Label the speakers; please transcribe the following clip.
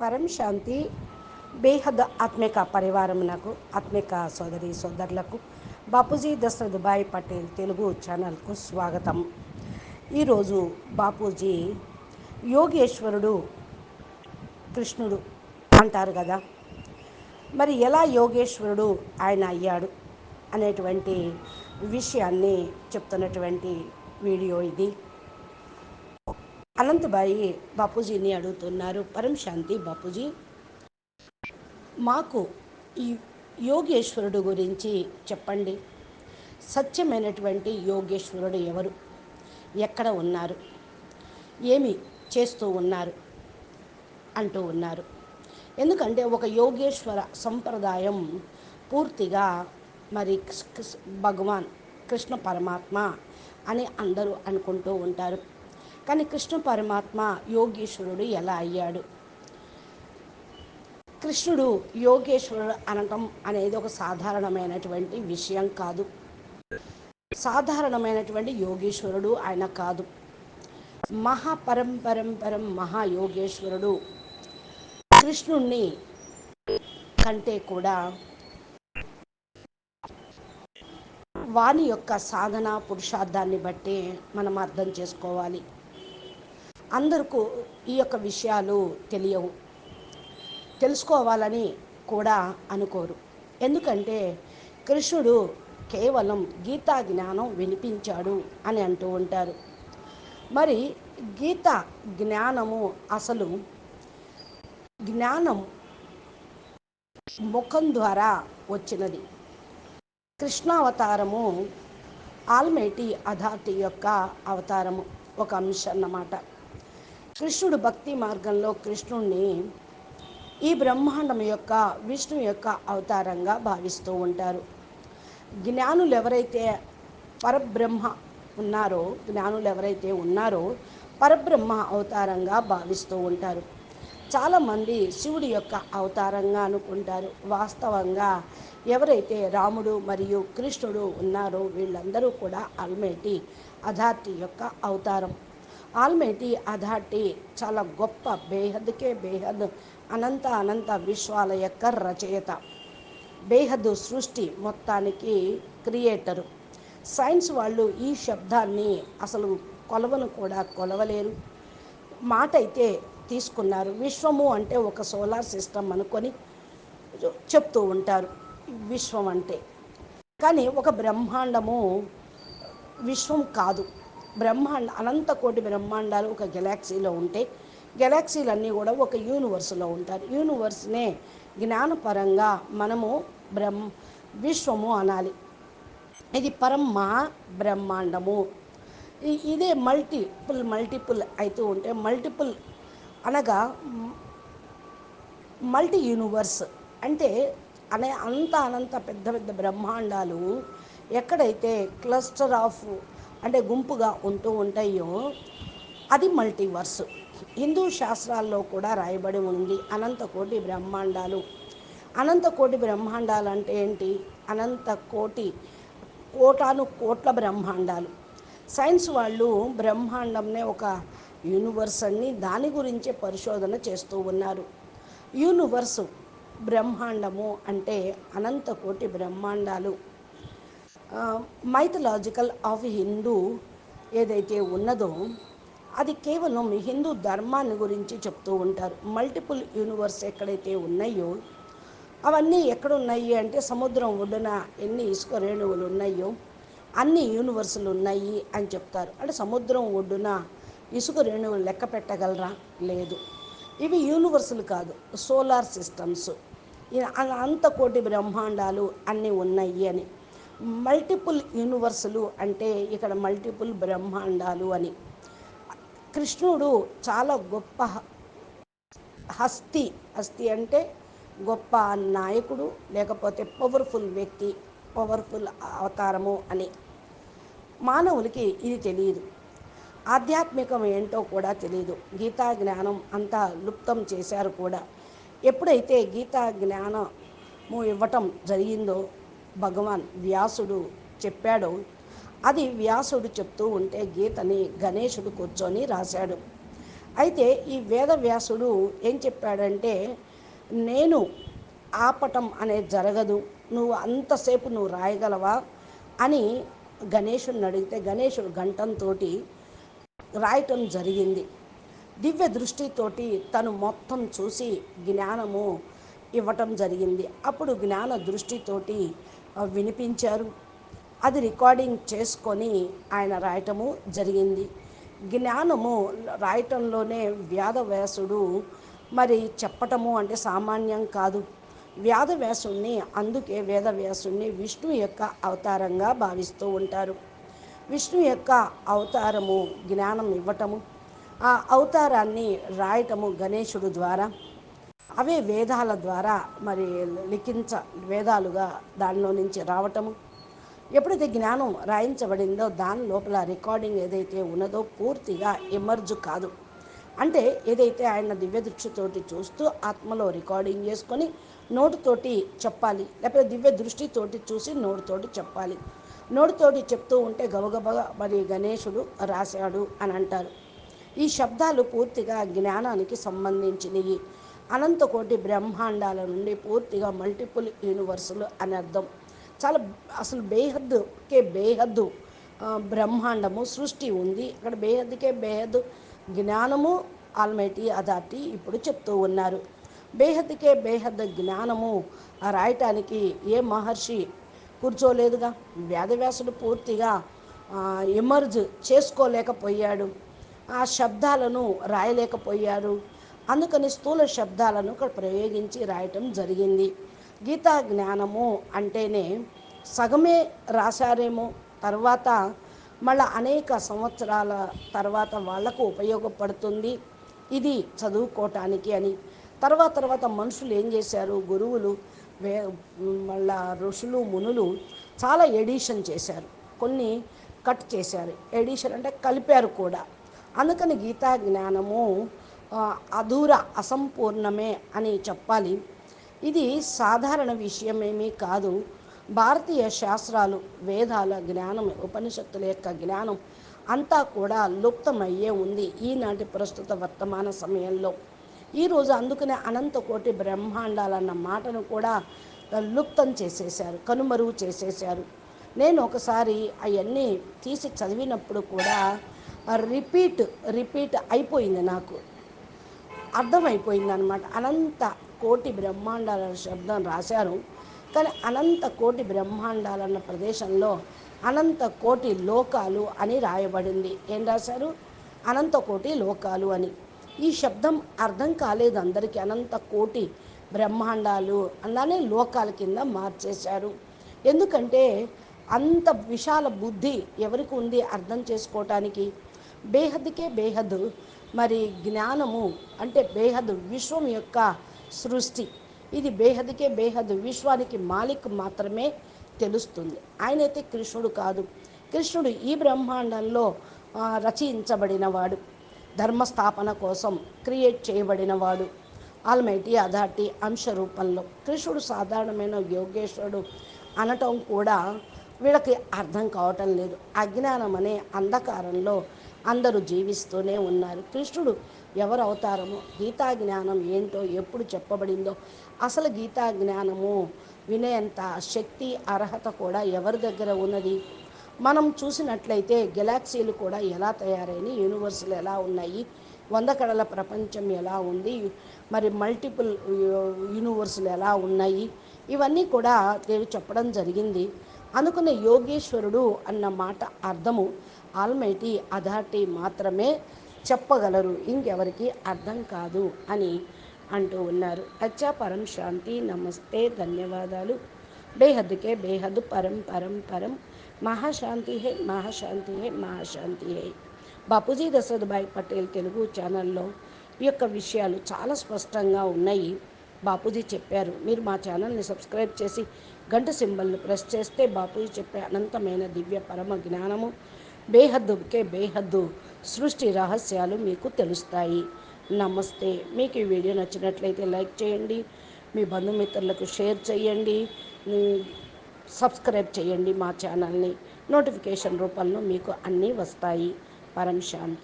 Speaker 1: పరం శాంతి బేహద్ ఆత్మిక పరివారమునకు ఆత్మిక సోదరి సోదరులకు బాపూజీ దశరథ్ భాయ్ పటేల్ తెలుగు ఛానల్కు స్వాగతం. ఈరోజు బాపూజీ యోగేశ్వరుడు కృష్ణుడు అంటారు కదా. మరి ఎలా యోగేశ్వరుడు ఆయన అయ్యాడు అనేటువంటి విషయాన్ని చెప్తున్నటువంటి వీడియో ఇది. అనంతబాయి బాపూజీని అడుగుతున్నారు. పరం శాంతి బాపూజీ. మాకు ఈ యోగేశ్వరుడు గురించి చెప్పండి. సత్యమైనటువంటి యోగేశ్వరుడు ఎవరు? ఎక్కడ ఉన్నారు? ఏమి చేస్తూ ఉన్నారు? అంటూ ఉన్నారు. ఎందుకంటే ఒక యోగేశ్వర సంప్రదాయం పూర్తిగా మరి భగవాన్ కృష్ణ పరమాత్మ అని అందరూ అనుకుంటూ ఉంటారు. కానీ కృష్ణ పరమాత్మ యోగేశ్వరుడు ఎలా అయ్యాడు? కృష్ణుడు యోగేశ్వరుడు అనటం అనేది ఒక సాధారణమైనటువంటి విషయం కాదు. సాధారణమైనటువంటి యోగేశ్వరుడు ఆయన కాదు. మహాపరంపరంపరం మహాయోగేశ్వరుడు కృష్ణుణ్ణి కంటే కూడా వాని యొక్క సాధన పురుషార్థాన్ని బట్టి మనం అర్థం చేసుకోవాలి. అందరికీ ఈ యొక్క విషయాలు తెలియవు. తెలుసుకోవాలని కూడా అనుకోరు. ఎందుకంటే కృష్ణుడు కేవలం గీతా జ్ఞానం వినిపించాడు అని అంటూ ఉంటారు. మరి గీత జ్ఞానము అసలు జ్ఞానం ముఖం ద్వారా వచ్చినది. కృష్ణావతారము ఆల్మైటీ అథార్టీ యొక్క అవతారము ఒక అంశం అన్నమాట. కృష్ణుడు భక్తి మార్గంలో కృష్ణుణ్ణి ఈ బ్రహ్మాండం యొక్క విష్ణు యొక్క అవతారంగా భావిస్తూ ఉంటారు. జ్ఞానులు ఎవరైతే పరబ్రహ్మ ఉన్నారో జ్ఞానులు ఎవరైతే ఉన్నారో పరబ్రహ్మ అవతారంగా భావిస్తూ ఉంటారు. చాలామంది శివుడి యొక్క అవతారంగా అనుకుంటారు. వాస్తవంగా ఎవరైతే రాముడు మరియు కృష్ణుడు ఉన్నారో వీళ్ళందరూ కూడా అల్మేటి అధార్తి యొక్క అవతారం. ఆల్మేటి అథార్టీ చాలా గొప్ప బేహద్కే బేహద్ అనంత అనంత విశ్వాల యొక్క రచయిత బేహద్దు సృష్టి మొత్తానికి క్రియేటరు. సైన్స్ వాళ్ళు ఈ శబ్దాన్ని అసలు కొలవను కూడా కొలవలేరు. మాట అయితే తీసుకున్నారు. విశ్వము అంటే ఒక సోలార్ సిస్టమ్ అనుకొని చెప్తూ ఉంటారు. విశ్వం అంటే. కానీ ఒక బ్రహ్మాండము విశ్వం కాదు. బ్రహ్మాండ అనంత కోటి బ్రహ్మాండాలు ఒక గెలాక్సీలో ఉంటే గెలాక్సీలన్నీ కూడా ఒక యూనివర్స్లో ఉంటారు. యూనివర్స్నే జ్ఞానపరంగా మనము బ్రహ్మ విశ్వము అనాలి. ఇది పరమ బ్రహ్మాండము. ఇదే మల్టిపుల్ మల్టిపుల్ అవుతూ ఉంటే మల్టిపుల్ అనగా మల్టీ యూనివర్స్ అంటే అనే అంత అనంత పెద్ద పెద్ద బ్రహ్మాండాలు ఎక్కడైతే క్లస్టర్ ఆఫ్ అంటే గుంపుగా ఉంటూ ఉంటాయో అది మల్టీవర్స్. హిందూ శాస్త్రాల్లో కూడా రాయబడి ఉంది. అనంతకోటి బ్రహ్మాండాలు. అనంతకోటి బ్రహ్మాండాలు అంటే ఏంటి? అనంత కోటి కోటాను కోట్ల బ్రహ్మాండాలు. సైన్స్ వాళ్ళు బ్రహ్మాండంనే ఒక యూనివర్స్ అని దాని గురించే పరిశోధన చేస్తూ ఉన్నారు. యూనివర్సు బ్రహ్మాండము అంటే అనంత కోటి బ్రహ్మాండాలు. మైథలాజికల్ ఆఫ్ హిందూ ఏదైతే ఉన్నదో అది కేవలం హిందూ ధర్మాన్ని గురించి చెప్తూ ఉంటారు. మల్టిపుల్ యూనివర్స్ ఎక్కడైతే ఉన్నాయో అవన్నీ ఎక్కడున్నాయి అంటే సముద్రం ఒడ్డున ఎన్ని ఇసుక రేణువులు ఉన్నాయో అన్ని యూనివర్సులు ఉన్నాయి అని చెప్తారు. అంటే సముద్రం ఒడ్డున ఇసుక రేణువులు లెక్క పెట్టగలరా? లేదు. ఇవి యూనివర్సులు కాదు సోలార్ సిస్టమ్స్ అంత కోటి బ్రహ్మాండాలు అన్నీ ఉన్నాయి అని. మల్టిపుల్ యూనివర్సులు అంటే ఇక్కడ మల్టిపుల్ బ్రహ్మాండాలు అని. కృష్ణుడు చాలా గొప్ప హస్తి. హస్తి అంటే గొప్ప నాయకుడు లేకపోతే పవర్ఫుల్ వ్యక్తి పవర్ఫుల్ అవతారము అని. మానవులకి ఇది తెలియదు ఆధ్యాత్మికం ఏంటో కూడా తెలియదు గీతా జ్ఞానం అంతా లుప్తం చేశారు కూడా. ఎప్పుడైతే గీతా జ్ఞానము ఇవ్వటం జరిగిందో భగవాన్ వ్యాసుడు చెప్పాడో. అది వ్యాసుడు చెప్తూ ఉంటే గీతని గణేశుడు కూర్చొని రాశాడు. అయితే ఈ వేదవ్యాసుడు ఏం చెప్పాడంటే నేను ఆపటం అనేది జరగదు. నువ్వు అంతసేపు నువ్వు రాయగలవా? అని గణేశుడిని అడిగితే గణేషుడు గంటంతో రాయటం జరిగింది. దివ్య దృష్టితోటి తను మొత్తం చూసి జ్ఞానము ఇవ్వటం జరిగింది. అప్పుడు జ్ఞాన దృష్టితోటి వినిపించారు. అది రికార్డింగ్ చేసుకొని ఆయన రాయటము జరిగింది. జ్ఞానము రాయటంలోనే వ్యాధవ్యాసుడు మరి చెప్పటము అంటే సామాన్యం కాదు. వ్యాధవ్యాసుణ్ణి అందుకే వేదవ్యాసుణ్ణి విష్ణు యొక్క అవతారంగా భావిస్తూ ఉంటారు. విష్ణు యొక్క అవతారము జ్ఞానం ఇవ్వటము ఆ అవతారాన్ని రాయటము గణేశుడు ద్వారా అవే వేదాల ద్వారా మరి లిఖించ వేదాలుగా దానిలో నుంచి రావటము. ఎప్పుడైతే జ్ఞానం రాయించబడిందో దాని లోపల రికార్డింగ్ ఏదైతే ఉన్నదో పూర్తిగా ఎమర్జ్ కాదు. అంటే ఏదైతే ఆయన దివ్య దృష్టితోటి చూస్తూ ఆత్మలో రికార్డింగ్ చేసుకొని నోటితోటి చెప్పాలి లేకపోతే దివ్య దృష్టితోటి చూసి నోటితోటి చెప్పాలి. నోటితోటి చెప్తూ ఉంటే గబగబగా మరి గణేశుడు రాశాడు అని అంటారు. ఈ శబ్దాలు పూర్తిగా జ్ఞానానికి సంబంధించినవి అనంతకోటి బ్రహ్మాండాల నుండి పూర్తిగా మల్టిపుల్ యూనివర్సులు అని అర్థం. చాలా అసలు బేహద్దుకే బేహద్దు బ్రహ్మాండము సృష్టి ఉంది. అక్కడ బేహద్దుకే బేహద్దు జ్ఞానము ఆల్మైటీ అథారిటీ ఇప్పుడు చెప్తూ ఉన్నారు. బేహద్దుకే బేహద్దు జ్ఞానము రాయటానికి ఏ మహర్షి కూర్చోలేదుగా? వేదవ్యాసుడు పూర్తిగా ఎమర్జ్ చేసుకోలేకపోయాడు. ఆ శబ్దాలను రాయలేకపోయారు అందుకని స్థూల శబ్దాలను ఇక్కడ ప్రయోగించి రాయటం జరిగింది. గీతా జ్ఞానము అంటేనే సగమే రాశారేమో తర్వాత మళ్ళీ అనేక సంవత్సరాల తర్వాత వాళ్ళకు ఉపయోగపడుతుంది. ఇది చదువుకోవటానికి అని. తర్వాత తర్వాత మనుషులు ఏం చేశారు? గురువులు వే మళ్ళా ఋషులు మునులు చాలా ఎడిషన్ చేశారు. కొన్ని కట్ చేశారు. ఎడిషన్ అంటే కలిపారు కూడా. అందుకని గీతా జ్ఞానము అధూర అసంపూర్ణమే అని చెప్పాలి. ఇది సాధారణ విషయమేమీ కాదు. భారతీయ శాస్త్రాలు వేదాల జ్ఞానం ఉపనిషత్తుల యొక్క జ్ఞానం అంతా కూడా లుప్తమయ్యే ఉంది ఈనాటి ప్రస్తుత వర్తమాన సమయంలో. ఈరోజు అందుకనే అనంతకోటి బ్రహ్మాండాలన్న మాటను కూడా లుప్తం చేసేశారు కనుమరుగు చేసేశారు. నేను ఒకసారి అవన్నీ తీసి చదివినప్పుడు కూడా రిపీట్ రిపీట్ అయిపోయింది నాకు. అర్థమైపోయింది అనమాట అనంత కోటి బ్రహ్మాండాల శబ్దం రాశారు. కానీ అనంత కోటి బ్రహ్మాండాలన్న ప్రదేశంలో అనంత కోటి లోకాలు అని రాయబడింది. ఏం రాశారు? అనంత కోటి లోకాలు అని. ఈ శబ్దం అర్థం కాలేదు అందరికీ. అనంత కోటి బ్రహ్మాండాలు అలానే లోకాల కింద మార్చేశారు. ఎందుకంటే అంత విశాల బుద్ధి ఎవరికి ఉంది అర్థం చేసుకోవటానికి? బేహద్కే బేహద్ మరి జ్ఞానము అంటే బేహద్ విశ్వం యొక్క సృష్టి. ఇది బేహద్కే బేహద్ విశ్వానికి మాలిక్ మాత్రమే తెలుస్తుంది. ఆయనైతే కృష్ణుడు కాదు. కృష్ణుడు ఈ బ్రహ్మాండంలో రచయించబడినవాడు ధర్మస్థాపన కోసం క్రియేట్ చేయబడినవాడు. ఆల్మైటీ అథార్టీ అంశ రూపంలో కృష్ణుడు సాధారణమైన యోగేశ్వరుడు అనటం కూడా వీళ్ళకి అర్థం కావటం లేదు. అజ్ఞానం అనే అంధకారంలో అందరూ జీవిస్తూనే ఉన్నారు. కృష్ణుడు ఎవరు అవతారము గీతా జ్ఞానం ఏంటో ఎప్పుడు చెప్పబడిందో? అసలు గీతా జ్ఞానము వినేంత శక్తి అర్హత కూడా ఎవరి దగ్గర ఉన్నది? మనం చూసినట్లయితే గెలాక్సీలు కూడా ఎలా తయారైన యూనివర్సులు ఎలా ఉన్నాయి? వంద కడల ప్రపంచం ఎలా ఉంది? మరి మల్టిపుల్ యూనివర్సులు ఎలా ఉన్నాయి? ఇవన్నీ కూడా దేవి చెప్పడం జరిగింది. అనుకున్న యోగేశ్వరుడు అన్న మాట అర్థము ఆల్మైటీ అథారిటీ మాత్రమే చెప్పగలరు. ఇంకెవరికి అర్థం కాదు అని అంటూ ఉన్నారు. అచ్చా పరం శాంతి నమస్తే ధన్యవాదాలు. బేహద్కే బేహద్ పరం పరం పరం. మహాశాంతి హే మహాశాంతి హే మహాశాంతి హే. బాపూజీ దశరథభాయ్ పటేల్ తెలుగు ఛానల్లో ఈ యొక్క విషయాలు చాలా స్పష్టంగా ఉన్నాయి. బాపూజీ చెప్పారు మీరు మా ఛానల్ని సబ్స్క్రైబ్ చేసి గంట సింబల్ని ప్రెస్ చేస్తే బాపూజీ చెప్పే అనంతమైన దివ్య పరమ జ్ఞానము బేహద్దుకే బేహద్దు సృష్టి రహస్యాలు మీకు తెలుస్తాయి. నమస్తే. మీకు ఈ వీడియో నచ్చినట్లయితే లైక్ చేయండి మీ బంధుమిత్రులకు షేర్ చేయండి సబ్స్క్రైబ్ చేయండి మా ఛానల్ని. నోటిఫికేషన్ రూపంలో మీకు అన్నీ వస్తాయి. పరం శాంతి.